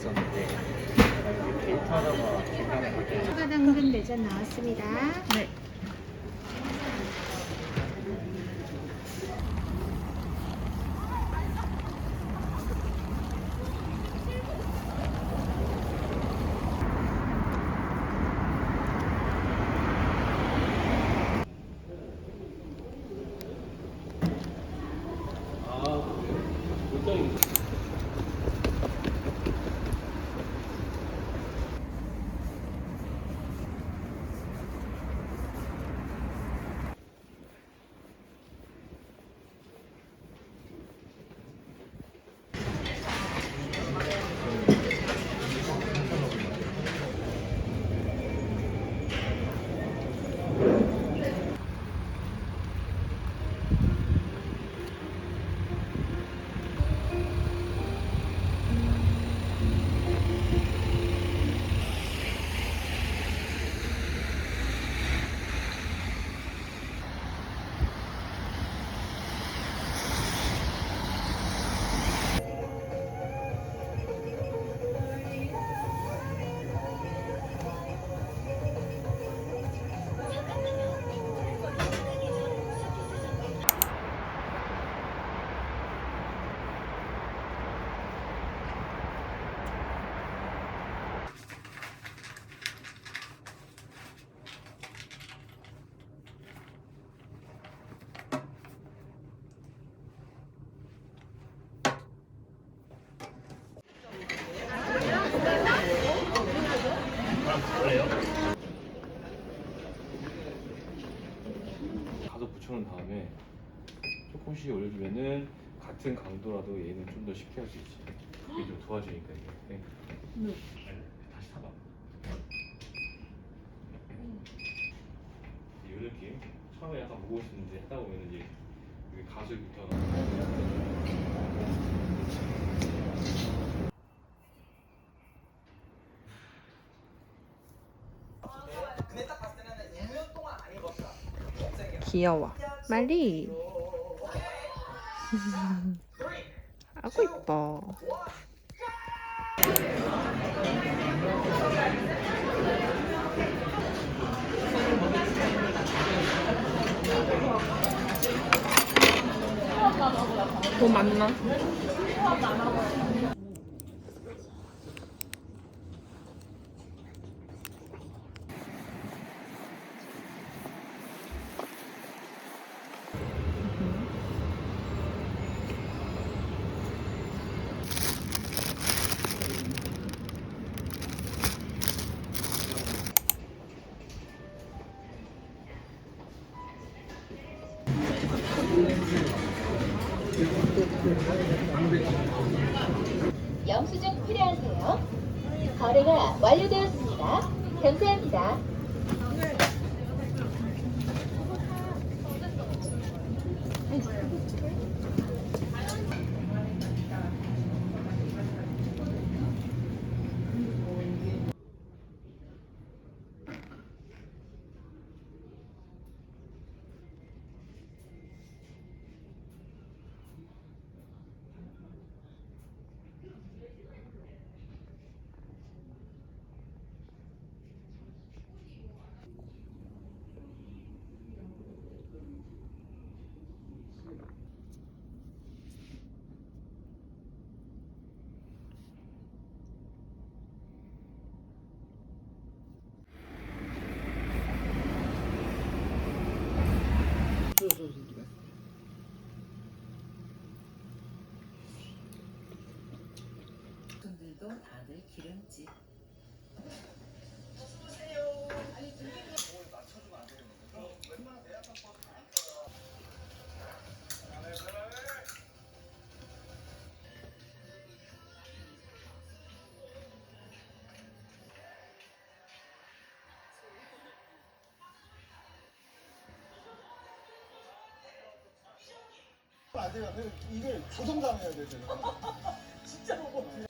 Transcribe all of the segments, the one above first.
있었는데 이렇게 데이트하다가 중간에 추가 당근 대전 나왔습니다. 네. 조금씩 올려주면은 같은 강도라도 얘는 좀 더 쉽게 할 수 있지. 그게 좀 도와주니까 이게. 네. 네. 다시 타봐. 이 느낌. 처음에 약간 무거웠었는데 하다 보면 이제 가속이 붙어가. 귀여워. 말리. 아구 이뻐. 뭐 맞나? 영수증 필요하세요? 거래가 완료되었습니다. 감사합니다. 분들도 다들 기름집. 안 돼요. 이걸 조성당해야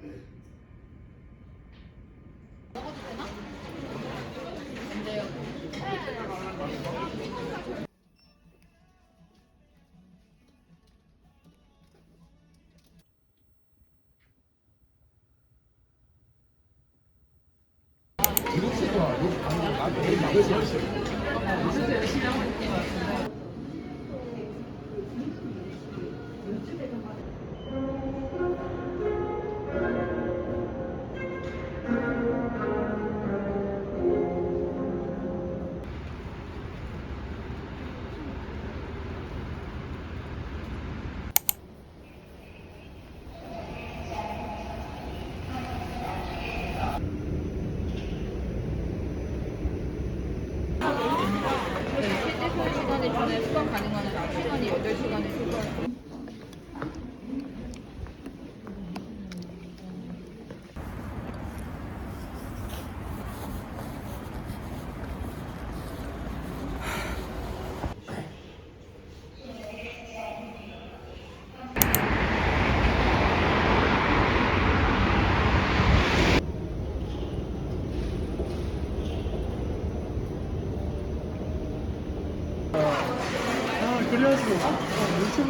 되잖아. 진짜 못 실제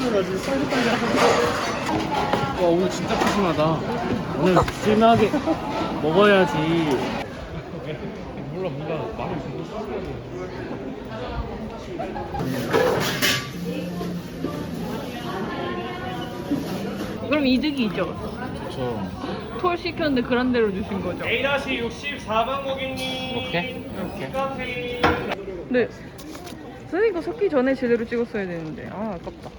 아주 하고 와 오늘 진짜 푸짐하다 오늘 푸짐하게 먹어야지 몰라 뭔가 말을 좀 그럼 이득이죠. 좋죠 톨 시켰는데 그란대로 주신 거죠. A-64번 고객님. 이렇게? 이렇게? 네. 선생님 거 섞기 전에 제대로 찍었어야 되는데. 아, 아깝다.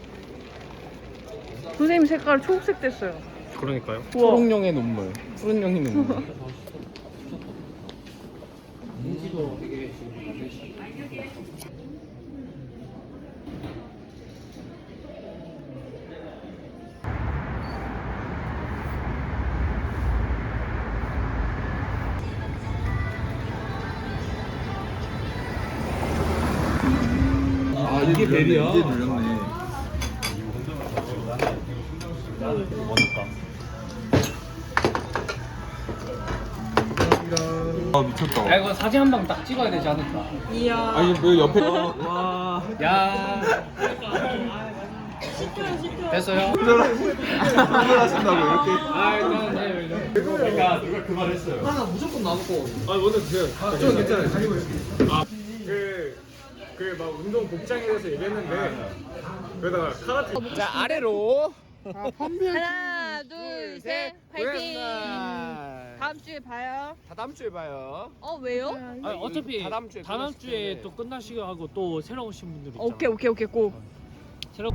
선생님 색깔 초록색 됐어요. 그러니까요. 우와. 초록룡의 눈물 푸른룡의 눈물 아 이게 벨이야? 이거 사진 한 방 딱 찍어야 되지 않을까? 이야. 아니 왜 옆에 와 야. 됐어요? 분별하신다고 이렇게 아 일단 네. 그러니까 누가 그 말 했어요. 하나 무조건 남고. 아 먼저 드세요. 좀 괜찮아요. 가지고 있을게요. 그그막 운동 복장에 대해서 얘기했는데 그러다가 카라테 자 아래로 하나, 둘, 셋. 화이팅! 다 다음 주에 봐요. 다음 주에 봐요 어, 왜요? 아니 어차피 다다음 주에 다다음 끝났을 주에 텐데. 또 끝나시고 하고 또 새로 오신 분들 있잖아. 오케이, 오케이, 오케이, 고. 새로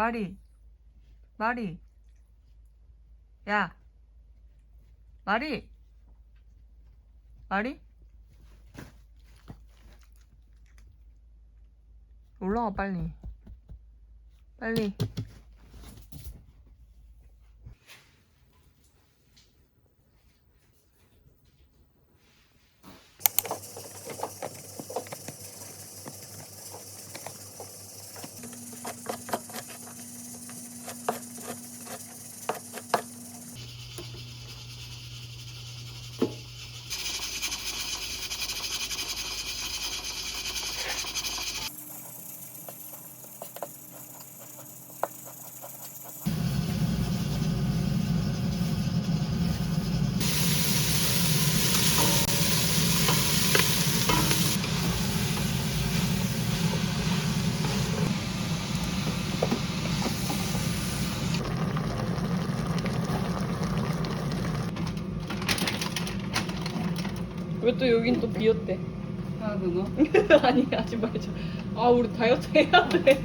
마리. 마리. 야. 마리. 마리? 올라와 빨리. 빨리. 또 여긴 또 비었대? 아 그거? 아니 하지 말자. 아 우리 다이어트 해야 돼.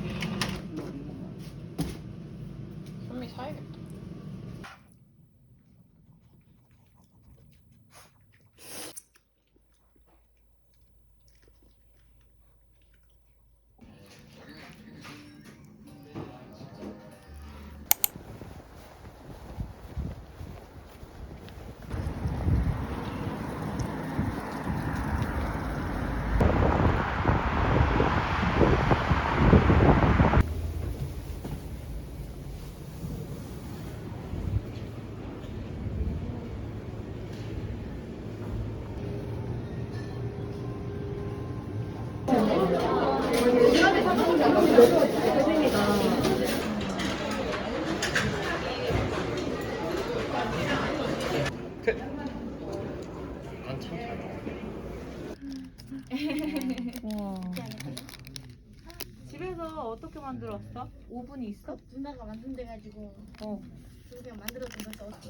집에서 어떻게 만들었어? 오븐이 있어? 누나가 만든대가지고 어. 그냥 만들어 준 거 넣었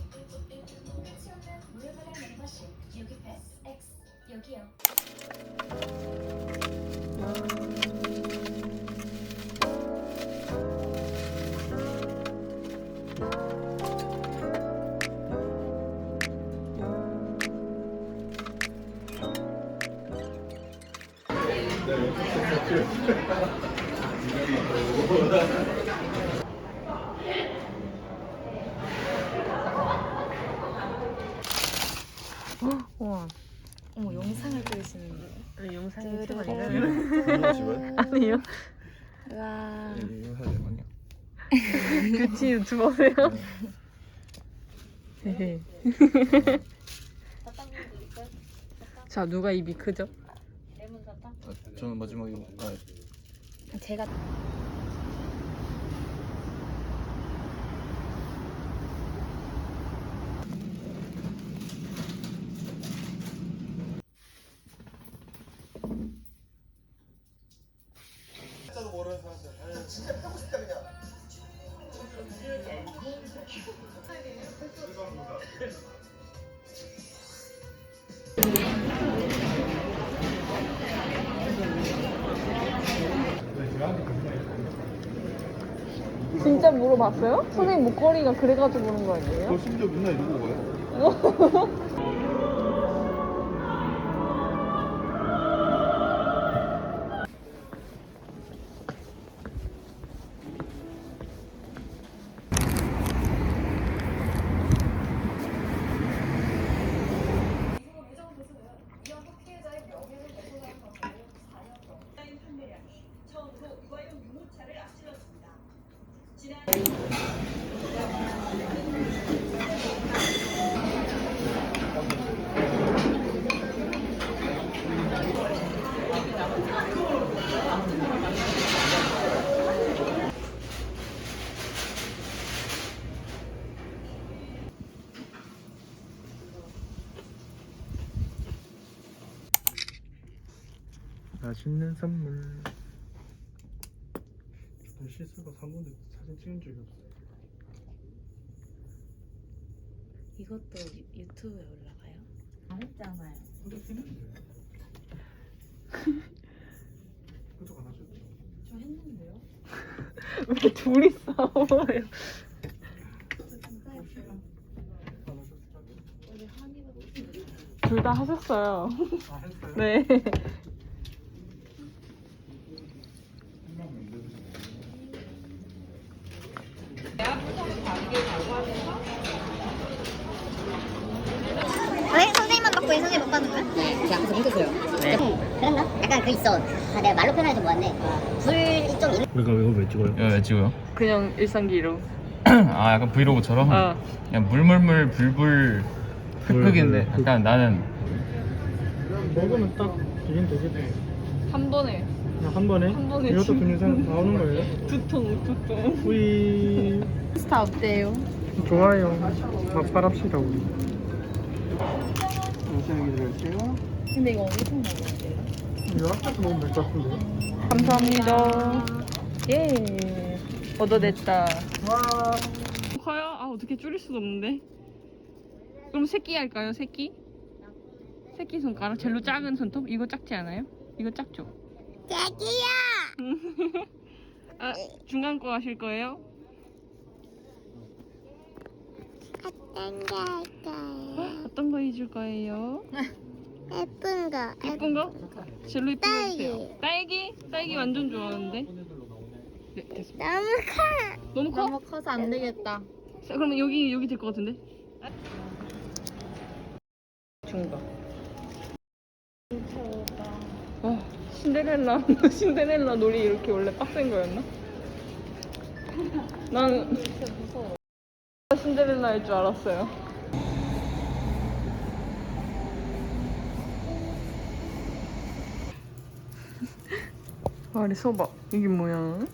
어. 와. 어머 영상을 찍으시는데. 네, 영상이 뚜루루. 찍어요. 아니요. 와. 이거 사야 되거든요. 뷰티 유튜버세요? 헤헤. 자 누가 입이 크죠? 아, 저는 마지막에 아, 제가 진짜 물어봤어요? 선생님 목걸이가 그래가지고 그런 거 아니에요? 저 심지어 맨날 이러고 가요. 맛있는 선물. 실수가 3분에 사진 찍은 적이 없어요. 이것도 유- 유튜브에 올라가요? 안 했잖아요. 근데 했는데. 구독 안 하셨죠? 저 했는데요. 왜 이렇게 둘이 싸워요? 저 진짜 했어요. 안 하셨죠? 우리 한이가 둘 다 하셨어요. 아 했어요? 네. 한명 만들으세요. 왜 선생님만 받고 예선생님 못 받는 거야? 네, 제가 앞에서 힘들어요. 네. 그랬나? 약간 그 있어. 아, 내가 말로 표현해서 뭐한데 불이 좀 있는. 우리가 이거 왜 찍어요? 이거 왜 찍어요? 그냥 일상기로. 아 약간 브이로그처럼? 아. 그냥 물물물 불불 흑흑인데 불불. 약간 나는 먹으면 딱 비린 되겠네. 한 번에 그냥 한 번에? 한 번에 이것도 진- 근육산 나오는 거예요? 두통 두통. 우리 스타 어때요? 좋아요. 막발합시다 우리. 영상 드릴게요. 근데 이거 엄청 먹어야 돼요. 이거 앞에서 먹으면 될 것 같은데. 감사합니다. 예. 얻어냈다. 와. 커요? 아 어떻게 줄일 수도 없는데. 그럼 새끼 할까요? 새끼? 새끼 손가락 젤로 작은 손톱 이거 작지 않아요? 이거 작죠? 자기야. 아 중간 거 하실 거예요? 어떤 거 할까요? 어떤 거 해줄 거예요? 예쁜 거. 예쁜 거? 젤로 예쁜 거 딸기. 해주세요. 딸기? 딸기 완전 좋아하는데. 네 됐어. 너무 커. 너무 커? 너무 커서 안 되겠다. 자, 그러면 여기 여기 될 것 같은데? 중간. 와 신데렐라 신데렐라 놀이 이렇게 원래 빡센 거였나? 나는 신데렐라일 줄 알았어요. 아리 서봐 이게 뭐야?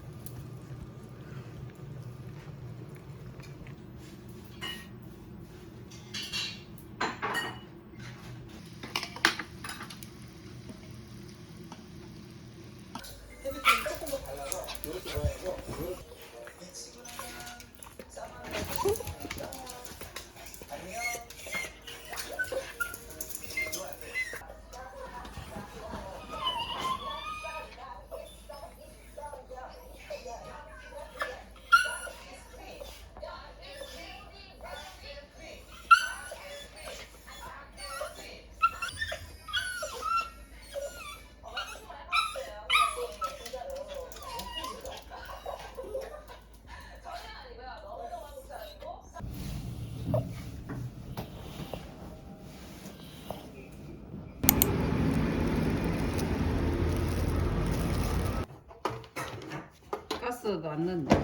넣는다.